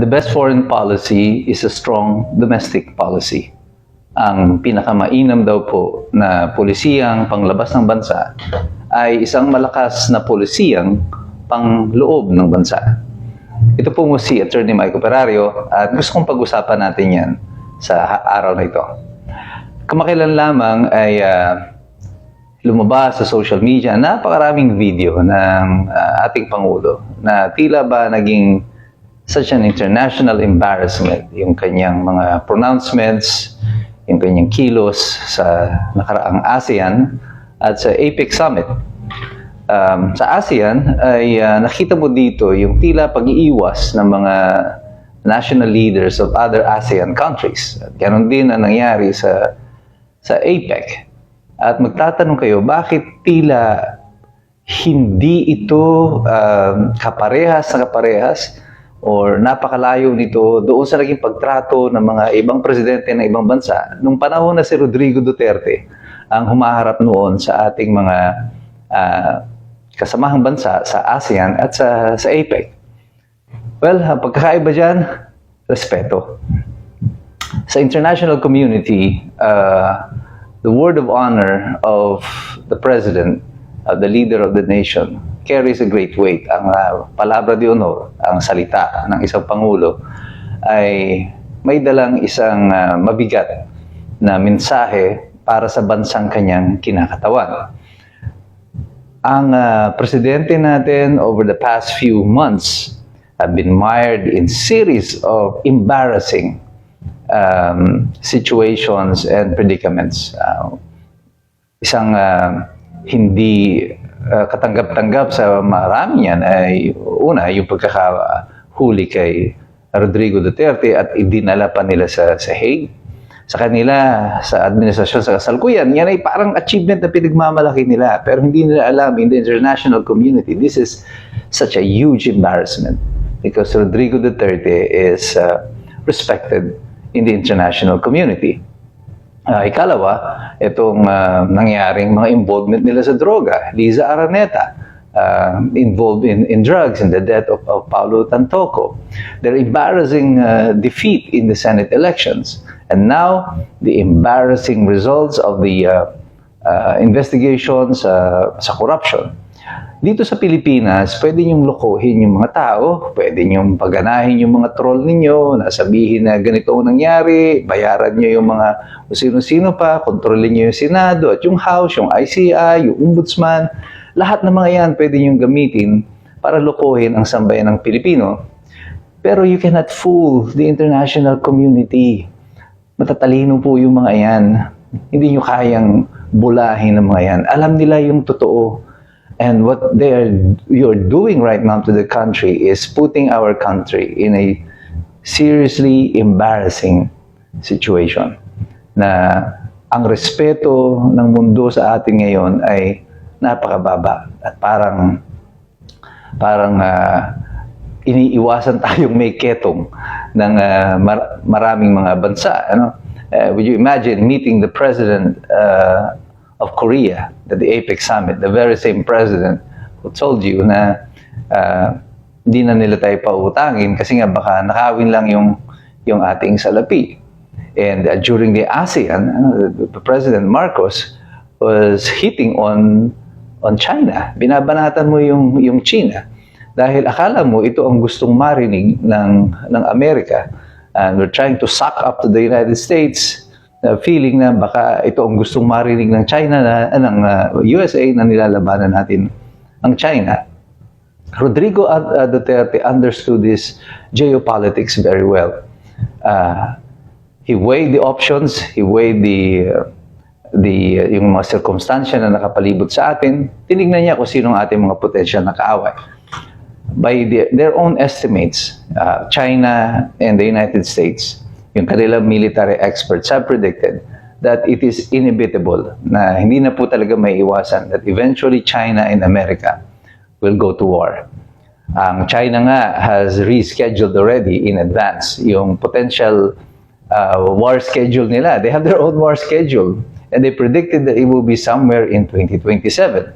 The best foreign policy is a strong domestic policy. Ang pinakamainam daw po na polisiyang panglabas ng bansa ay isang malakas na polisiyang pangloob ng bansa. Ito po mo si Attorney Mike Operario at gusto kong pag-usapan natin yan sa araw na ito. Kamakailan lamang ay ah, lumabas sa social media napakaraming video ng ah, ating Pangulo na tila ba naging such an international embarrassment yung kanyang mga pronouncements, yung kanyang kilos sa nakaraang ASEAN at sa APEC Summit. Um, sa ASEAN ay ah, nakita mo dito yung tila pag-iiwas ng mga national leaders of other ASEAN countries. At ganon din ang nangyari sa sa APEC. At magtatanong kayo, bakit tila hindi ito um, kaparehas na kaparehas or napakalayo nito doon sa naging pagtrato ng mga ibang presidente ng ibang bansa nung panahon na si Rodrigo Duterte ang humaharap noon sa ating mga ah, kasamahang bansa sa ASEAN at sa, sa APEC. Well, ang pagkakaiba dyan, respeto sa international community, uh, the word of honor of the president, uh, the leader of the nation, carries a great weight. Ang uh, palabra de honor, ang salita ng isang pangulo, ay may dalang isang uh, mabigat na mensahe para sa bansang kanyang kinakatawan. Ang uh, presidente natin over the past few months have been mired in series of embarrassing um, situations and predicaments. Uh, isang uh, hindi uh, katanggap-tanggap sa marami yan ay una, yung pagkakahuli kay Rodrigo Duterte at idinala pa nila sa, sa Hague. Sa kanila, sa administrasyon sa kasalkuyan, yan ay parang achievement na pinagmamalaki nila. Pero hindi nila alam in the international community, this is such a huge embarrassment because Rodrigo Duterte is uh, respected in the international community. Ah, ikalawa, itong ah, nangyaring mga involvement nila sa droga. Liza Araneta, ah, involved in, in drugs and the death of, of Paulo Tantoco. Their embarrassing ah, defeat in the Senate elections. And now, the embarrassing results of the ah, ah, investigations ah, sa corruption. Dito sa Pilipinas, pwede niyong lokohin yung mga tao, pwede niyong paganahin yung mga troll ninyo, nasabihin na ganito ang nangyari, bayaran niyo yung mga sino-sino pa, kontrolin niyo yung Senado at yung House, yung ICI, yung Ombudsman. Lahat ng mga yan pwede niyong gamitin para lokohin ang sambayan ng Pilipino. Pero you cannot fool the international community. Matatalino po yung mga yan. Hindi nyo kayang bulahin ng mga yan. Alam nila yung totoo. And what they are you're doing right now to the country is putting our country in a seriously embarrassing situation na ang respeto ng mundo sa atin ngayon ay napakababa at parang parang ah, iniiwasan tayong may ketong ng ah, mar- maraming mga bansa ano? Eh, would you imagine meeting the president uh, of Korea at the APEC summit, the very same president who told you na uh, hindi na nila tayo pautangin kasi nga baka nakawin lang yung yung ating salapi. And uh, during the ASEAN, uh, President Marcos was hitting on on China. Binabanatan mo yung yung China dahil akala mo ito ang gustong marinig ng ng Amerika and we're trying to suck up to the United States na feeling na baka ito ang gustong marinig ng China na ng uh, USA na nilalabanan natin ang China. Rodrigo uh, Duterte understood this geopolitics very well. Uh, he weighed the options, he weighed the uh, the yung mga circumstansya na nakapalibot sa atin, tinignan niya kung sino ang ating mga potential na kaaway. By the- their own estimates, uh, China and the United States, yung kanilang military experts have predicted that it is inevitable na hindi na po talaga may iwasan that eventually China and America will go to war. Ang China nga has rescheduled already in advance yung potential uh, war schedule nila. They have their own war schedule and they predicted that it will be somewhere in 2027.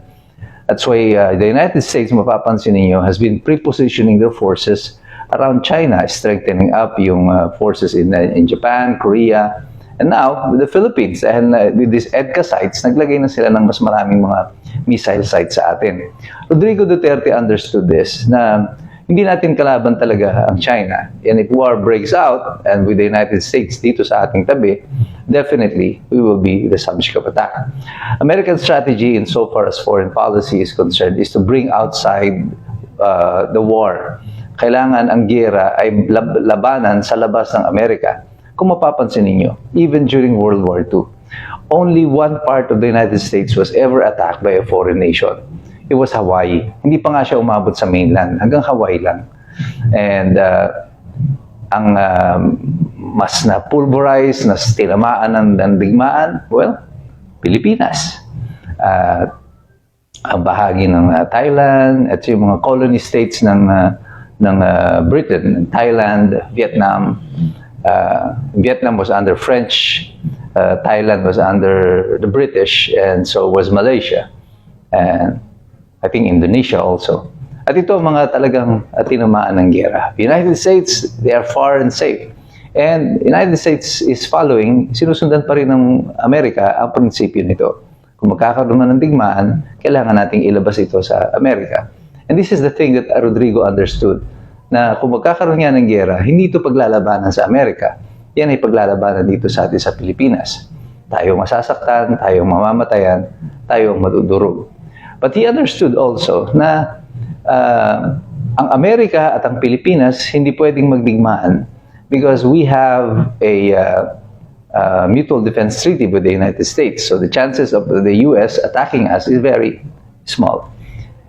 That's why uh, the United States, mapapansin ninyo, has been prepositioning their forces around China, strengthening up yung uh, forces in, uh, in Japan, Korea, and now with the Philippines. And uh, with these EDCA sites, naglagay na sila ng mas maraming mga missile sites sa atin. Rodrigo Duterte understood this, na hindi natin kalaban talaga ang China. And if war breaks out, and with the United States dito sa ating tabi, definitely we will be the subject of attack. American strategy in so far as foreign policy is concerned is to bring outside uh, the war. Kailangan ang gera ay lab- labanan sa labas ng Amerika. Kung mapapansin ninyo, even during World War II, only one part of the United States was ever attacked by a foreign nation. It was Hawaii. Hindi pa nga siya umabot sa mainland, hanggang Hawaii lang. And uh, ang um, mas na pulverize, na tinamaan ng, ng digmaan, well, Pilipinas. Uh, ang bahagi ng uh, Thailand at yung mga colony states ng uh, ng uh, Britain, Thailand, Vietnam. Uh, Vietnam was under French, uh, Thailand was under the British, and so was Malaysia. And I think Indonesia also. At ito mga talagang uh, tinamaan ng gera. The United States, they are far and safe. And United States is following, sinusundan pa rin ng Amerika ang prinsipyo nito. Kung magkakaroon man ng digmaan, kailangan nating ilabas ito sa Amerika. And this is the thing that Rodrigo understood, na kung magkakaroon nga ng gera, hindi ito paglalabanan sa Amerika. Yan ay paglalabanan dito sa atin sa Pilipinas. Tayo masasaktan, tayo mamamatayan, tayo madudurog. But he understood also na uh, ang Amerika at ang Pilipinas hindi pwedeng magdigmaan because we have a uh, uh, mutual defense treaty with the United States. So the chances of the US attacking us is very small.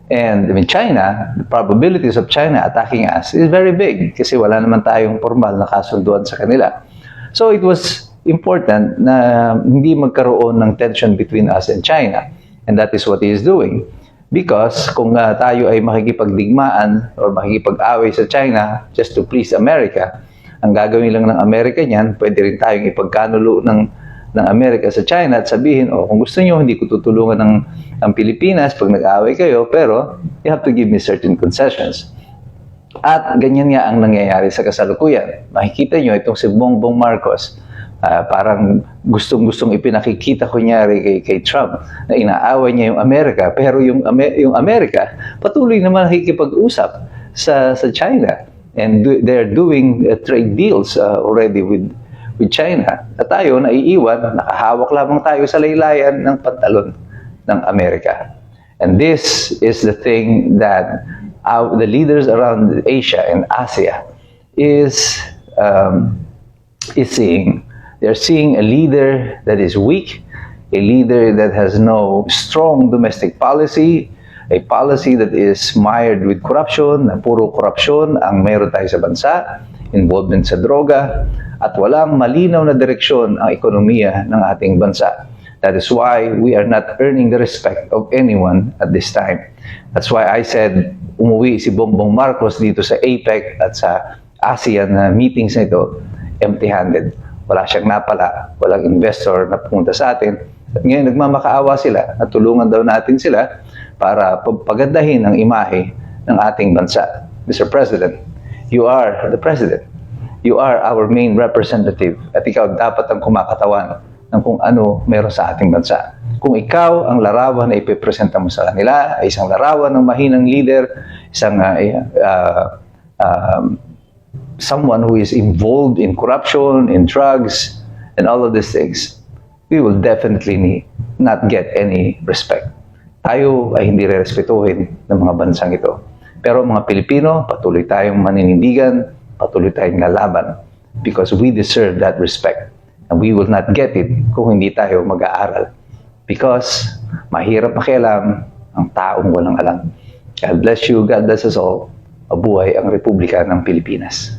And I mean, China, the probabilities of China attacking us is very big kasi wala naman tayong formal na kasunduan sa kanila. So it was important na hindi magkaroon ng tension between us and China. And that is what he is doing. Because kung uh, tayo ay makikipagdigmaan or makikipag-away sa China just to please America, ang gagawin lang ng Amerika niyan, pwede rin tayong ipagkanulo ng ng Amerika sa China at sabihin, oh, kung gusto niyo, hindi ko tutulungan ng ang Pilipinas pag nag-aaway kayo, pero you have to give me certain concessions. At ganyan nga ang nangyayari sa kasalukuyan. Makikita niyo itong si Bongbong Marcos, ah, parang gustong-gustong ipinakikita kunyari kay, kay Trump na inaaway niya yung Amerika, pero yung, yung Amerika patuloy naman nakikipag-usap sa, sa China. And do, they're doing uh, trade deals uh, already with with China. At tayo, naiiwan, nakahawak lamang tayo sa laylayan ng pantalon ng Amerika. And this is the thing that our, the leaders around Asia and Asia is um, is seeing. They're seeing a leader that is weak, a leader that has no strong domestic policy, a policy that is mired with corruption, na puro korupsyon ang meron tayo sa bansa, involvement sa droga, at walang malinaw na direksyon ang ekonomiya ng ating bansa. That is why we are not earning the respect of anyone at this time. That's why I said, umuwi si Bongbong Marcos dito sa APEC at sa ASEAN na meetings na ito, empty-handed. Wala siyang napala, walang investor na pumunta sa atin. At ngayon nagmamakaawa sila at tulungan daw natin sila para pagandahin ang imahe ng ating bansa. Mr. President, you are the President. You are our main representative at ikaw dapat ang kumakatawan ng kung ano meron sa ating bansa. Kung ikaw ang larawan na ipipresenta mo sa kanila ay isang larawan ng mahinang leader, isang uh, uh, um, someone who is involved in corruption, in drugs, and all of these things, we will definitely need, not get any respect. Tayo ay hindi re-respetuhin ng mga bansang ito. Pero mga Pilipino, patuloy tayong maninindigan, patuloy tayong lalaban because we deserve that respect. And we will not get it kung hindi tayo mag-aaral. Because mahirap makialam ang taong walang alam. God bless you, God bless us all. Mabuhay ang Republika ng Pilipinas.